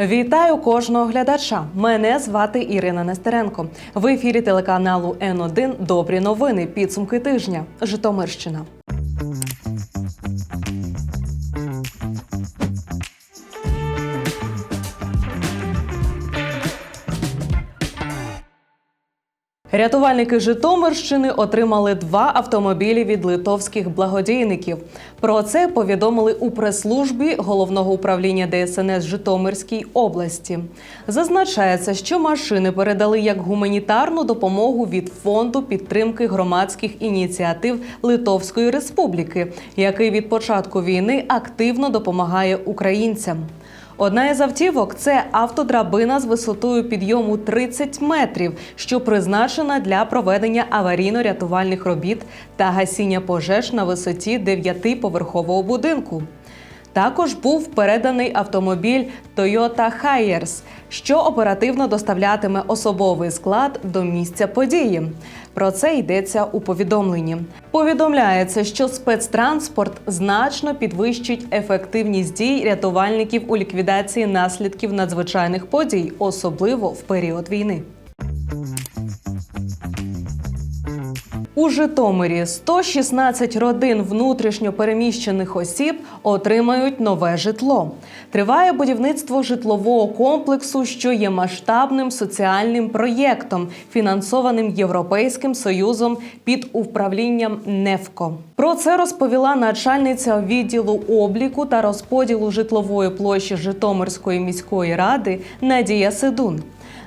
Вітаю кожного глядача. Мене звати Ірина Нестеренко. В ефірі телеканалу Н1 Добрі новини. Підсумки тижня. Житомирщина. Рятувальники Житомирщини отримали два автомобілі від литовських благодійників. Про це повідомили у прес-службі головного управління ДСНС Житомирській області. Зазначається, що машини передали як гуманітарну допомогу від фонду підтримки громадських ініціатив Литовської Республіки, який від початку війни активно допомагає українцям. Одна із автівок це автодрабина з висотою підйому 30 метрів, що призначена для проведення аварійно-рятувальних робіт та гасіння пожеж на висоті 9-поверхового будинку. Також був переданий автомобіль Toyota Hiace, що оперативно доставлятиме особовий склад до місця події. Про це йдеться у повідомленні. Повідомляється, що спецтранспорт значно підвищить ефективність дій рятувальників у ліквідації наслідків надзвичайних подій, особливо в період війни. У Житомирі 116 родин внутрішньо переміщених осіб отримають нове житло. Триває будівництво житлового комплексу, що є масштабним соціальним проєктом, фінансованим Європейським союзом під управлінням НЕФКО. Про це розповіла начальниця відділу обліку та розподілу житлової площі Житомирської міської ради Надія Седун.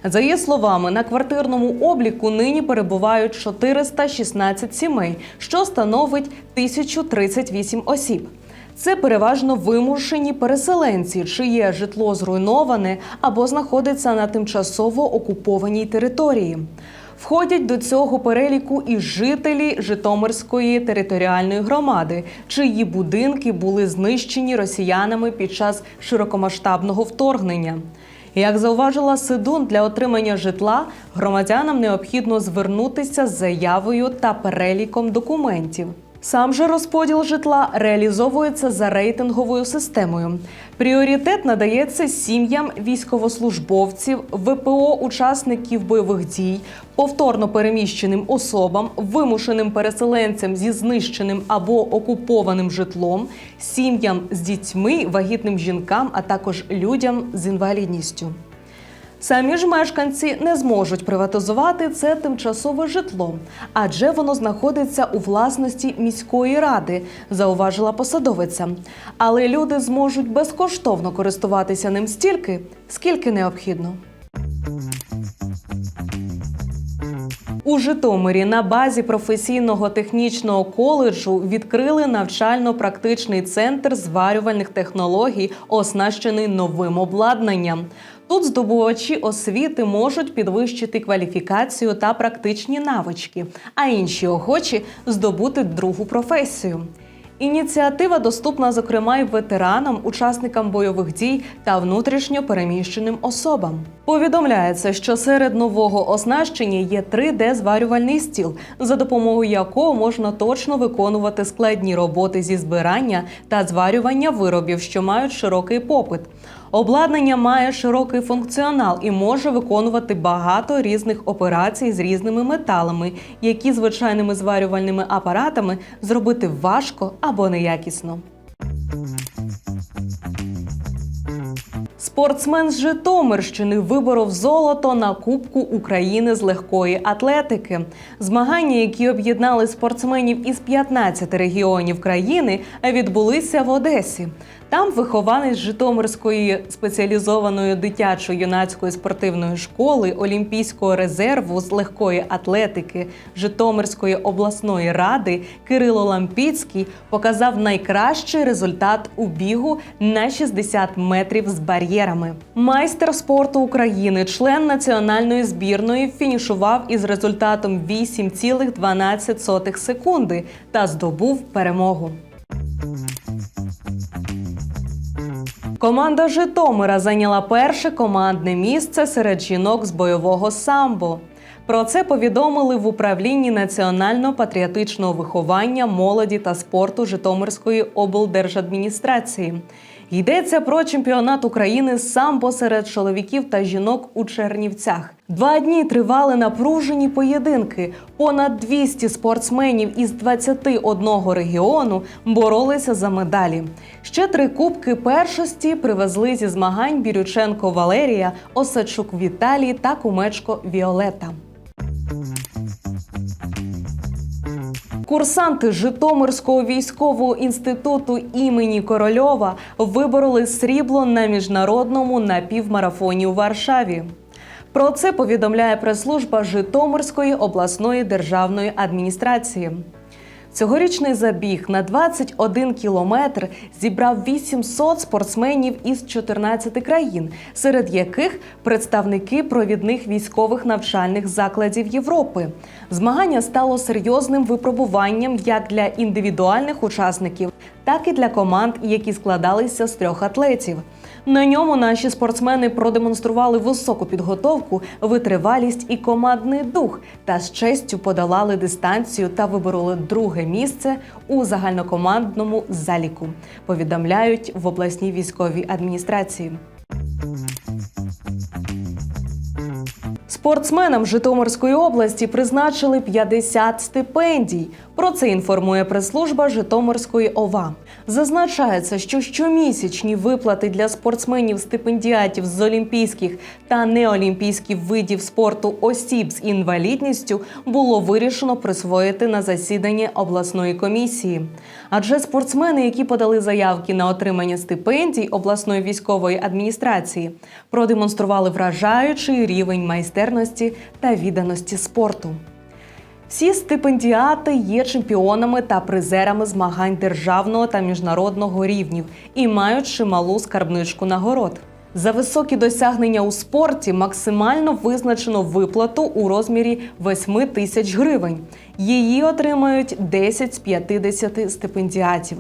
За її словами, на квартирному обліку нині перебувають 416 сімей, що становить 1038 осіб. Це переважно вимушені переселенці, чиє житло зруйноване або знаходиться на тимчасово окупованій території. Входять до цього переліку і жителі Житомирської територіальної громади, чиї будинки були знищені росіянами під час широкомасштабного вторгнення. Як зауважила Сидун, для отримання житла громадянам необхідно звернутися з заявою та переліком документів. Сам же розподіл житла реалізовується за рейтинговою системою. Пріоритет надається сім'ям військовослужбовців, ВПО учасників бойових дій, повторно переміщеним особам, вимушеним переселенцям зі знищеним або окупованим житлом, сім'ям з дітьми, вагітним жінкам, а також людям з інвалідністю. Самі ж мешканці не зможуть приватизувати це тимчасове житло, адже воно знаходиться у власності міської ради, зауважила посадовиця. Але люди зможуть безкоштовно користуватися ним стільки, скільки необхідно. У Житомирі на базі професійного технічного коледжу відкрили навчально-практичний центр зварювальних технологій, оснащений новим обладнанням. Тут здобувачі освіти можуть підвищити кваліфікацію та практичні навички, а інші охочі здобути другу професію. Ініціатива доступна, зокрема, й ветеранам, учасникам бойових дій та внутрішньо переміщеним особам. Повідомляється, що серед нового оснащення є 3D-зварювальний стіл, за допомогою якого можна точно виконувати складні роботи зі збирання та зварювання виробів, що мають широкий попит. Обладнання має широкий функціонал і може виконувати багато різних операцій з різними металами, які звичайними зварювальними апаратами зробити важко або неякісно. Спортсмен з Житомирщини виборов золото на Кубку України з легкої атлетики. Змагання, які об'єднали спортсменів із 15 регіонів країни, відбулися в Одесі. Там вихованець Житомирської спеціалізованої дитячо-юнацької спортивної школи Олімпійського резерву з легкої атлетики Житомирської обласної ради Кирило Лампіцький показав найкращий результат у бігу на 60 метрів з бар'єрами. Майстер спорту України, член національної збірної, фінішував із результатом 8,12 секунди та здобув перемогу. Команда Житомира зайняла перше командне місце серед жінок з бойового самбо. Про це повідомили в управлінні національно-патріотичного виховання, молоді та спорту Житомирської облдержадміністрації. Йдеться про чемпіонат України з самбо серед чоловіків та жінок у Чернівцях. Два дні тривали напружені поєдинки. Понад 200 спортсменів із 21 регіону боролися за медалі. Ще три кубки першості привезли зі змагань Бірюченко Валерія, Осадчук Віталій та Кумечко Віолета. Курсанти Житомирського військового інституту імені Корольова вибороли срібло на міжнародному напівмарафоні у Варшаві. Про це повідомляє прес-служба Житомирської обласної державної адміністрації. Цьогорічний забіг на 21 кілометр зібрав 800 спортсменів із 14 країн, серед яких представники провідних військових навчальних закладів Європи. Змагання стало серйозним випробуванням як для індивідуальних учасників, так і для команд, які складалися з трьох атлетів. На ньому наші спортсмени продемонстрували високу підготовку, витривалість і командний дух та з честю подолали дистанцію та вибороли друге місце у загальнокомандному заліку. Повідомляють в обласній військовій адміністрації. Спортсменам Житомирської області призначили 50 стипендій. Про це інформує прес-служба Житомирської ОВА. Зазначається, що щомісячні виплати для спортсменів стипендіатів з олімпійських та неолімпійських видів спорту осіб з інвалідністю було вирішено присвоїти на засіданні обласної комісії. Адже спортсмени, які подали заявки на отримання стипендій обласної військової адміністрації, продемонстрували вражаючий рівень майстерності та відданості спорту. Всі стипендіати є чемпіонами та призерами змагань державного та міжнародного рівнів і мають чималу скарбничку нагород. За високі досягнення у спорті максимально визначено виплату у розмірі 8 тисяч гривень. Її отримають 10 з 50 стипендіатів.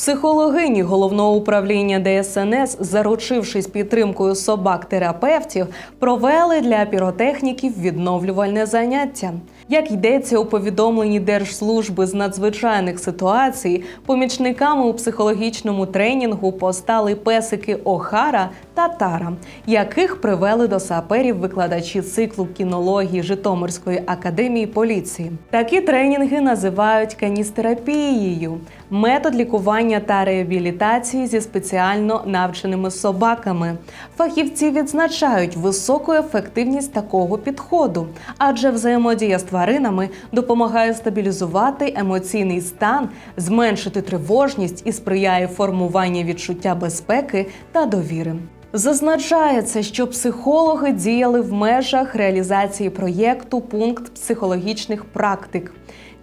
Психологині головного управління ДСНС, заручившись підтримкою собак-терапевтів, провели для піротехніків відновлювальне заняття. Як йдеться у повідомленні Держслужби з надзвичайних ситуацій, помічниками у психологічному тренінгу постали песики Охара та Тара, яких привели до саперів викладачі циклу кінології Житомирської академії поліції. Такі тренінги називають каністерапією метод лікування та реабілітації зі спеціально навченими собаками. Фахівці відзначають високу ефективність такого підходу, адже взаємодія з тваринами допомагає стабілізувати емоційний стан, зменшити тривожність і сприяє формуванню відчуття безпеки та довіри. Зазначається, що психологи діяли в межах реалізації проєкту пункт психологічних практик.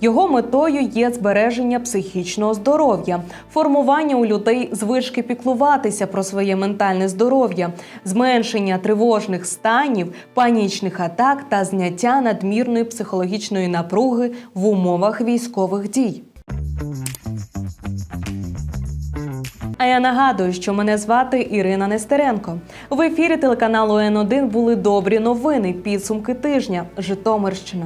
Його метою є збереження психічного здоров'я, формування у людей звички піклуватися про своє ментальне здоров'я, зменшення тривожних станів, панічних атак та зняття надмірної психологічної напруги в умовах військових дій. А я нагадую, що мене звати Ірина Нестеренко. В ефірі телеканалу Н1 були добрі новини. Підсумки тижня. Житомирщина.